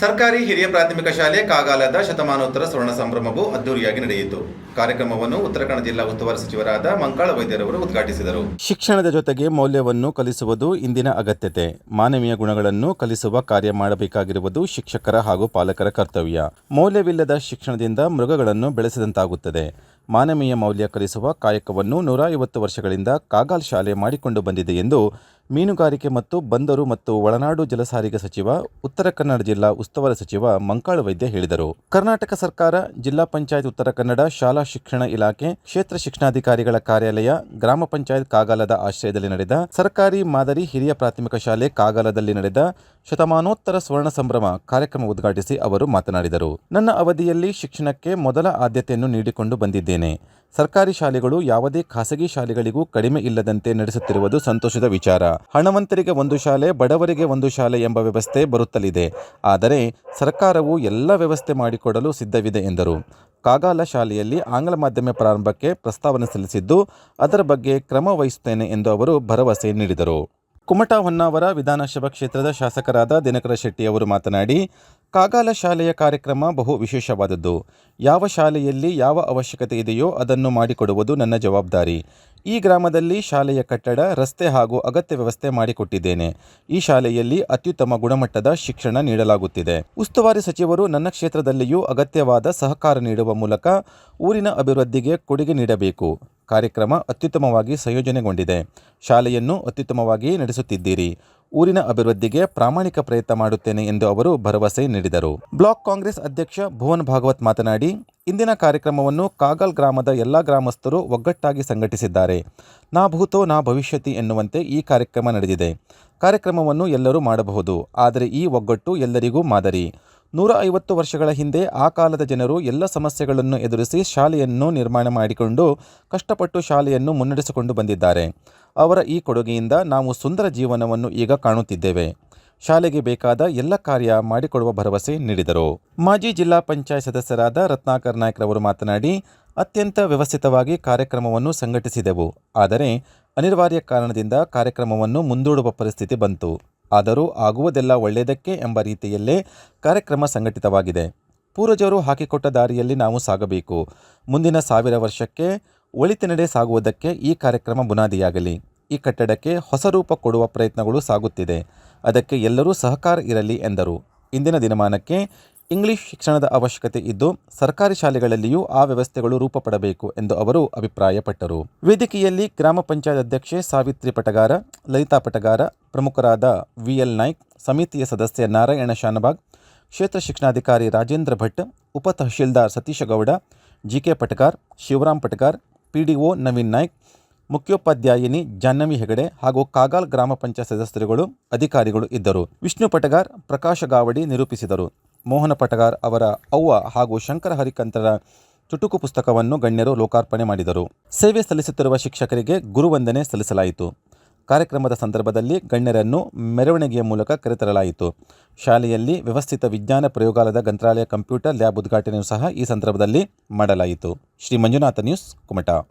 ಸರ್ಕಾರಿ ಹಿರಿಯ ಪ್ರಾಥಮಿಕ ಶಾಲೆ ಕಾಗಾಲದ ಶತಮಾನೋತ್ತರ ಸ್ವರ್ಣ ಸಂಭ್ರಮವು ಅದ್ದೂರಿಯಾಗಿ ನಡೆಯಿತು. ಕಾರ್ಯಕ್ರಮವನ್ನು ಉತ್ತರ ಕನ್ನಡ ಜಿಲ್ಲಾ ಉಸ್ತುವಾರಿ ಸಚಿವರಾದ ಮಂಕಾಳ ವೈದ್ಯರವರು ಉದ್ಘಾಟಿಸಿದರು. ಶಿಕ್ಷಣದ ಜೊತೆಗೆ ಮೌಲ್ಯವನ್ನು ಕಲಿಸುವುದು ಇಂದಿನ ಅಗತ್ಯತೆ. ಮಾನವೀಯ ಗುಣಗಳನ್ನು ಕಲಿಸುವ ಕಾರ್ಯ ಮಾಡಬೇಕಾಗಿರುವುದು ಶಿಕ್ಷಕರ ಹಾಗೂ ಪಾಲಕರ ಕರ್ತವ್ಯ. ಮೌಲ್ಯವಿಲ್ಲದ ಶಿಕ್ಷಣದಿಂದ ಮೃಗಗಳನ್ನು ಬೆಳೆಸಿದಂತಾಗುತ್ತದೆ. ಮಾನವೀಯ ಮೌಲ್ಯ ಕಲಿಸುವ ಕಾಯಕವನ್ನು ನೂರ ಐವತ್ತು ವರ್ಷಗಳಿಂದ ಕಾಗಾಲ್ ಶಾಲೆ ಮಾಡಿಕೊಂಡು ಬಂದಿದೆ ಎಂದು ಮೀನುಗಾರಿಕೆ ಮತ್ತು ಬಂದರು ಮತ್ತು ಒಳನಾಡು ಜಲಸಾರಿಗೆ ಸಚಿವ, ಉತ್ತರ ಕನ್ನಡ ಜಿಲ್ಲಾ ಉಸ್ತುವಾರಿ ಸಚಿವ ಮಂಕಾಳು ವೈದ್ಯ ಹೇಳಿದರು. ಕರ್ನಾಟಕ ಸರ್ಕಾರ, ಜಿಲ್ಲಾ ಪಂಚಾಯತ್ ಉತ್ತರ ಕನ್ನಡ ಶಾಲಾ ಶಿಕ್ಷಣ ಇಲಾಖೆ, ಕ್ಷೇತ್ರ ಶಿಕ್ಷಣಾಧಿಕಾರಿಗಳ ಕಾರ್ಯಾಲಯ, ಗ್ರಾಮ ಪಂಚಾಯತ್ ಕಾಗಾಲದ ಆಶ್ರಯದಲ್ಲಿ ನಡೆದ ಸರ್ಕಾರಿ ಮಾದರಿ ಹಿರಿಯ ಪ್ರಾಥಮಿಕ ಶಾಲೆ ಕಾಗಾಲದಲ್ಲಿ ನಡೆದ ಶತಮಾನೋತ್ತರ ಸ್ವರ್ಣ ಸಂಭ್ರಮ ಕಾರ್ಯಕ್ರಮ ಉದ್ಘಾಟಿಸಿ ಅವರು ಮಾತನಾಡಿದರು. ನನ್ನ ಅವಧಿಯಲ್ಲಿ ಶಿಕ್ಷಣಕ್ಕೆ ಮೊದಲ ಆದ್ಯತೆಯನ್ನು ನೀಡಿಕೊಂಡು ಬಂದಿದ್ದೇನೆ. ಸರ್ಕಾರಿ ಶಾಲೆಗಳು ಯಾವುದೇ ಖಾಸಗಿ ಶಾಲೆಗಳಿಗೂ ಕಡಿಮೆ ಇಲ್ಲದಂತೆ ನಡೆಸುತ್ತಿರುವುದು ಸಂತೋಷದ ವಿಚಾರ. ಹಣವಂತರಿಗೆ ಒಂದು ಶಾಲೆ, ಬಡವರಿಗೆ ಒಂದು ಶಾಲೆ ಎಂಬ ವ್ಯವಸ್ಥೆ ಬರುತ್ತಲಿದೆ. ಆದರೆ ಸರ್ಕಾರವು ಎಲ್ಲ ವ್ಯವಸ್ಥೆ ಮಾಡಿಕೊಡಲು ಸಿದ್ಧವಿದೆ ಎಂದರು. ಕಾಗಾಲ ಶಾಲೆಯಲ್ಲಿ ಆಂಗ್ಲ ಮಾಧ್ಯಮ ಪ್ರಾರಂಭಕ್ಕೆ ಪ್ರಸ್ತಾವನೆ ಸಲ್ಲಿಸಿದ್ದು, ಅದರ ಬಗ್ಗೆ ಕ್ರಮ ವಹಿಸುತ್ತೇನೆ ಎಂದು ಅವರು ಭರವಸೆ ನೀಡಿದರು. ಕುಮಟಾ ಹೊನ್ನಾವರ ವಿಧಾನಸಭಾ ಕ್ಷೇತ್ರದ ಶಾಸಕರಾದ ದಿನಕರ ಶೆಟ್ಟಿ ಅವರು ಮಾತನಾಡಿ, ಕಾಗಾಲ ಶಾಲೆಯ ಕಾರ್ಯಕ್ರಮ ಬಹು ವಿಶೇಷವಾದದ್ದು. ಯಾವ ಶಾಲೆಯಲ್ಲಿ ಯಾವ ಅವಶ್ಯಕತೆ ಇದೆಯೋ ಅದನ್ನು ಮಾಡಿಕೊಡುವುದು ನನ್ನ ಜವಾಬ್ದಾರಿ. ಈ ಗ್ರಾಮದಲ್ಲಿ ಶಾಲೆಯ ಕಟ್ಟಡ, ರಸ್ತೆ ಹಾಗೂ ಅಗತ್ಯ ವ್ಯವಸ್ಥೆ ಮಾಡಿಕೊಟ್ಟಿದ್ದೇನೆ. ಈ ಶಾಲೆಯಲ್ಲಿ ಅತ್ಯುತ್ತಮ ಗುಣಮಟ್ಟದ ಶಿಕ್ಷಣ ನೀಡಲಾಗುತ್ತಿದೆ. ಉಸ್ತುವಾರಿ ಸಚಿವರು ನನ್ನ ಕ್ಷೇತ್ರದಲ್ಲಿಯೂ ಅಗತ್ಯವಾದ ಸಹಕಾರ ನೀಡುವ ಮೂಲಕ ಊರಿನ ಅಭಿವೃದ್ಧಿಗೆ ಕೊಡುಗೆ ನೀಡಬೇಕು. ಕಾರ್ಯಕ್ರಮ ಅತ್ಯುತ್ತಮವಾಗಿ ಸಂಯೋಜನೆಗೊಂಡಿದೆ. ಶಾಲೆಯನ್ನು ಅತ್ಯುತ್ತಮವಾಗಿ ನಡೆಸುತ್ತಿದ್ದೀರಿ. ಊರಿನ ಅಭಿವೃದ್ಧಿಗೆ ಪ್ರಾಮಾಣಿಕ ಪ್ರಯತ್ನ ಮಾಡುತ್ತೇನೆ ಎಂದು ಅವರು ಭರವಸೆ ನೀಡಿದರು. ಬ್ಲಾಕ್ ಕಾಂಗ್ರೆಸ್ ಅಧ್ಯಕ್ಷ ಭುವನ್ ಭಾಗವತ್ ಮಾತನಾಡಿ, ಇಂದಿನ ಕಾರ್ಯಕ್ರಮವನ್ನು ಕಾಗಲ್ ಗ್ರಾಮದ ಎಲ್ಲ ಗ್ರಾಮಸ್ಥರು ಒಗ್ಗಟ್ಟಾಗಿ ಸಂಘಟಿಸಿದ್ದಾರೆ. ನಾ ಭೂತೋ ನಾ ಭವಿಷ್ಯತಿ ಎನ್ನುವಂತೆ ಈ ಕಾರ್ಯಕ್ರಮ ನಡೆದಿದೆ. ಕಾರ್ಯಕ್ರಮವನ್ನು ಎಲ್ಲರೂ ಮಾಡಬಹುದು, ಆದರೆ ಈ ಒಗ್ಗಟ್ಟು ಎಲ್ಲರಿಗೂ ಮಾದರಿ. ನೂರ ಐವತ್ತು ವರ್ಷಗಳ ಹಿಂದೆ ಆ ಕಾಲದ ಜನರು ಎಲ್ಲ ಸಮಸ್ಯೆಗಳನ್ನು ಎದುರಿಸಿ ಶಾಲೆಯನ್ನು ನಿರ್ಮಾಣ ಮಾಡಿಕೊಂಡು ಕಷ್ಟಪಟ್ಟು ಶಾಲೆಯನ್ನು ಮುನ್ನಡೆಸಿಕೊಂಡು ಬಂದಿದ್ದಾರೆ. ಅವರ ಈ ಕೊಡುಗೆಯಿಂದ ನಾವು ಸುಂದರ ಜೀವನವನ್ನು ಈಗ ಕಾಣುತ್ತಿದ್ದೇವೆ. ಶಾಲೆಗೆ ಬೇಕಾದ ಎಲ್ಲ ಕಾರ್ಯ ಮಾಡಿಕೊಡುವ ಭರವಸೆ ನೀಡಿದರು. ಮಾಜಿ ಜಿಲ್ಲಾ ಪಂಚಾಯತ್ ಸದಸ್ಯರಾದ ರತ್ನಾಕರ್ ನಾಯ್ಕರವರು ಮಾತನಾಡಿ, ಅತ್ಯಂತ ವ್ಯವಸ್ಥಿತವಾಗಿ ಕಾರ್ಯಕ್ರಮವನ್ನು ಸಂಘಟಿಸಿದೆವು. ಆದರೆ ಅನಿವಾರ್ಯ ಕಾರಣದಿಂದ ಕಾರ್ಯಕ್ರಮವನ್ನು ಮುಂದೂಡುವ ಪರಿಸ್ಥಿತಿ ಬಂತು. ಆದರೂ ಆಗುವುದೆಲ್ಲ ಒಳ್ಳೆಯದಕ್ಕೆ ಎಂಬ ರೀತಿಯಲ್ಲೇ ಕಾರ್ಯಕ್ರಮ ಸಂಘಟಿತವಾಗಿದೆ. ಪೂರ್ವಜರು ಹಾಕಿಕೊಟ್ಟ ದಾರಿಯಲ್ಲಿ ನಾವು ಸಾಗಬೇಕು. ಮುಂದಿನ ಸಾವಿರ ವರ್ಷಕ್ಕೆ ಒಳಿತಿನಡೆ ಸಾಗುವುದಕ್ಕೆ ಈ ಕಾರ್ಯಕ್ರಮ ಬುನಾದಿಯಾಗಲಿ. ಈ ಕಟ್ಟಡಕ್ಕೆ ಹೊಸ ರೂಪ ಕೊಡುವ ಪ್ರಯತ್ನಗಳು ಸಾಗುತ್ತಿದೆ. ಅದಕ್ಕೆ ಎಲ್ಲರೂ ಸಹಕಾರ ಇರಲಿ ಎಂದರು. ಇಂದಿನ ದಿನಮಾನಕ್ಕೆ ಇಂಗ್ಲಿಷ್ ಶಿಕ್ಷಣದ ಅವಶ್ಯಕತೆ ಇದ್ದು, ಸರ್ಕಾರಿ ಶಾಲೆಗಳಲ್ಲಿಯೂ ಆ ವ್ಯವಸ್ಥೆಗಳು ರೂಪಪಡಬೇಕು ಎಂದು ಅವರು ಅಭಿಪ್ರಾಯಪಟ್ಟರು. ವೇದಿಕೆಯಲ್ಲಿ ಗ್ರಾಮ ಪಂಚಾಯತ್ ಅಧ್ಯಕ್ಷೆ ಸಾವಿತ್ರಿ ಪಟಗಾರ, ಲಲಿತಾ ಪಟಗಾರ, ಪ್ರಮುಖರಾದ ವಿಎಲ್ ನಾಯ್ಕ್, ಸಮಿತಿಯ ಸದಸ್ಯ ನಾರಾಯಣ ಶಾನಬಾಗ್, ಕ್ಷೇತ್ರ ಶಿಕ್ಷಣಾಧಿಕಾರಿ ರಾಜೇಂದ್ರ ಭಟ್, ಉಪ tahsildar Satish Gowda G K Patagar Shivaram Patagar PDO Naveen Naik, ಮುಖ್ಯೋಪಾಧ್ಯಾಯಿನಿ Jahnavi Hegde ಹಾಗೂ ಕಾಗಾಲ್ ಗ್ರಾಮ ಪಂಚಾಯತ್ ಸದಸ್ಯರುಗಳು, ಅಧಿಕಾರಿಗಳು ಇದ್ದರು. ವಿಷ್ಣು ಪಟಗಾರ್, ಪ್ರಕಾಶ ಗಾವಡಿ ನಿರೂಪಿಸಿದರು. ಮೋಹನ ಪಟಗಾರ್ ಅವರ ಅವ್ವ ಹಾಗೂ ಶಂಕರ ಹರಿಕಂತರ ಚುಟುಕು ಪುಸ್ತಕವನ್ನು ಗಣ್ಯರು ಲೋಕಾರ್ಪಣೆ ಮಾಡಿದರು. ಸೇವೆ ಸಲ್ಲಿಸುತ್ತಿರುವ ಶಿಕ್ಷಕರಿಗೆ ಗುರುವಂದನೆ ಸಲ್ಲಿಸಲಾಯಿತು. ಕಾರ್ಯಕ್ರಮದ ಸಂದರ್ಭದಲ್ಲಿ ಗಣ್ಯರನ್ನು ಮೆರವಣಿಗೆಯ ಮೂಲಕ ಕರೆತರಲಾಯಿತು. ಶಾಲೆಯಲ್ಲಿ ವ್ಯವಸ್ಥಿತ ವಿಜ್ಞಾನ ಪ್ರಯೋಗಾಲಯದ ಗ್ರಂಥಾಲಯ ಕಂಪ್ಯೂಟರ್ ಲ್ಯಾಬ್ ಉದ್ಘಾಟನೆಯೂ ಸಹ ಈ ಸಂದರ್ಭದಲ್ಲಿ ಮಾಡಲಾಯಿತು. ಶ್ರೀ ಮಂಜುನಾಥ ನ್ಯೂಸ್, ಕುಮಟಾ.